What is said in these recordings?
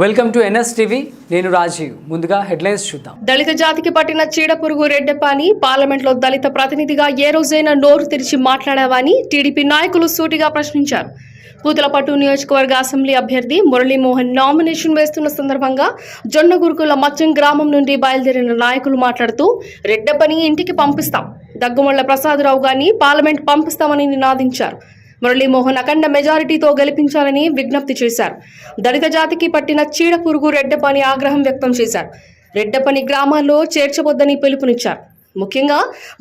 Welcome to NS TV. నేను రాజీవ్. ముందుగా headlines చూద్దాం. దళిత జాతికి పట్టిన చీడ పురుగు పార్లమెంట్ పార్లమెంట్లో దళిత ప్రతినిధిగా ఏ రోజైనా నోరు తెరిచి మాట్లాడావని టీడీపీ నాయకులు సూటిగా ప్రశ్నించారు. పూతలపట్టు నియోజకవర్గ అసెంబ్లీ అభ్యర్థి మురళీమోహన్ నామినేషన్ వేస్తున్న సందర్భంగా జొన్నగురుకుల మచ్చం గ్రామం నుండి బయలుదేరిన నాయకులు మాట్లాడుతూ రెడ్డప్పని ఇంటికి పంపిస్తాం. దగ్గుమళ్ళ ప్రసాదరావు గారిని పార్లమెంట్ పంపిస్తామని నినాదించారు. మురళీమోహన్ అఖండ మెజారిటీతో గెలిపించాలని విజ్ఞప్తి చేశారు. దళిత జాతికి పట్టిన చీడ పురుగు రెడ్డపని ఆగ్రహం వ్యక్తం చేశారు. రెడ్డపని గ్రామాల్లో చేర్చవద్దని పిలుపునిచ్చారు. ముఖ్యంగా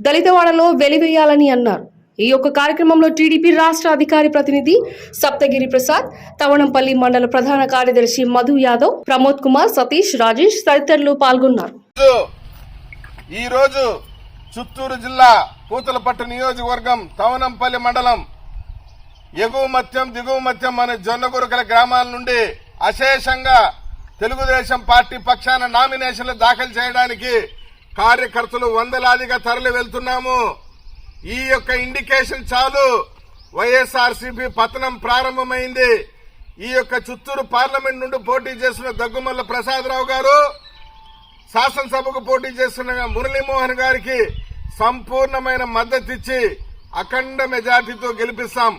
దళితవాడలో వెలివేయాలని అన్నారు. ఈ యొక్క కార్యక్రమంలో టీడీపీ రాష్ట్ర అధికారి ప్రతినిధి సప్తగిరి ప్రసాద్ తవణంపల్లి మండల ప్రధాన కార్యదర్శి మధు యాదవ్ ప్రమోద్ కుమార్ సతీష్ రాజేష్ తదితరులు పాల్గొన్నారు. ఈ రోజు చిత్తూరు జిల్లా పూతలపట్టు నియోజకవర్గం తవనంపల్లి మండలం ఎగువ మత్యం దిగువ మత్యం అనే జొన్నగురుకల గ్రామాల నుండి అశేషంగా తెలుగుదేశం పార్టీ పక్షాన నామినేషన్లు దాఖలు చేయడానికి కార్యకర్తలు వందలాదిగా తరలి వెళ్తున్నాము. ఈ యొక్క ఇండికేషన్ చాలు. వైఎస్ఆర్సీపీ పతనం ప్రారంభమైంది. ఈ యొక్క చిత్తూరు పార్లమెంట్ నుండి పోటీ చేసిన దగ్గుమల్ల ప్రసాదరావు గారు శాసనసభకు పోటీ చేస్తున్న మురళీమోహన్ గారికి సంపూర్ణమైన మద్దతు ఇచ్చి అఖండ మెజార్టీతో గెలిపిస్తాం.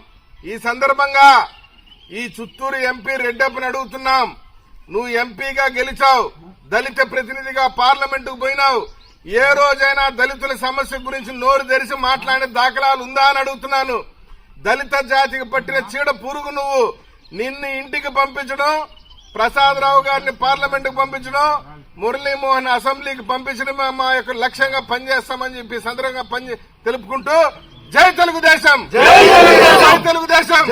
ఈ సందర్భంగా ఈ చిత్తూరు ఎంపీ రెడ్డప్పని అడుగుతున్నాం. నువ్వు ఎంపీగా గెలిచావు దళిత ప్రతినిధిగా పార్లమెంటుకు పోయినావు. ఏ రోజైనా దళితుల సమస్య గురించి నోరు తెరిచి మాట్లాడే దాఖలాలు ఉందా అని అడుగుతున్నాను. దళిత జాతికి పట్టిన చీడ పురుగు నువ్వు. నిన్ను ఇంటికి పంపించడం ప్రసాదరావు గారిని పార్లమెంట్కు పంపించడం మురళీమోహన్ అసెంబ్లీకి పంపించడం మా యొక్క లక్ష్యంగా పనిచేస్తామని చెప్పి సందర్భంగా పని తెలుపుకుంటూ జై తెలుగుదేశం. జై తెలుగుదేశం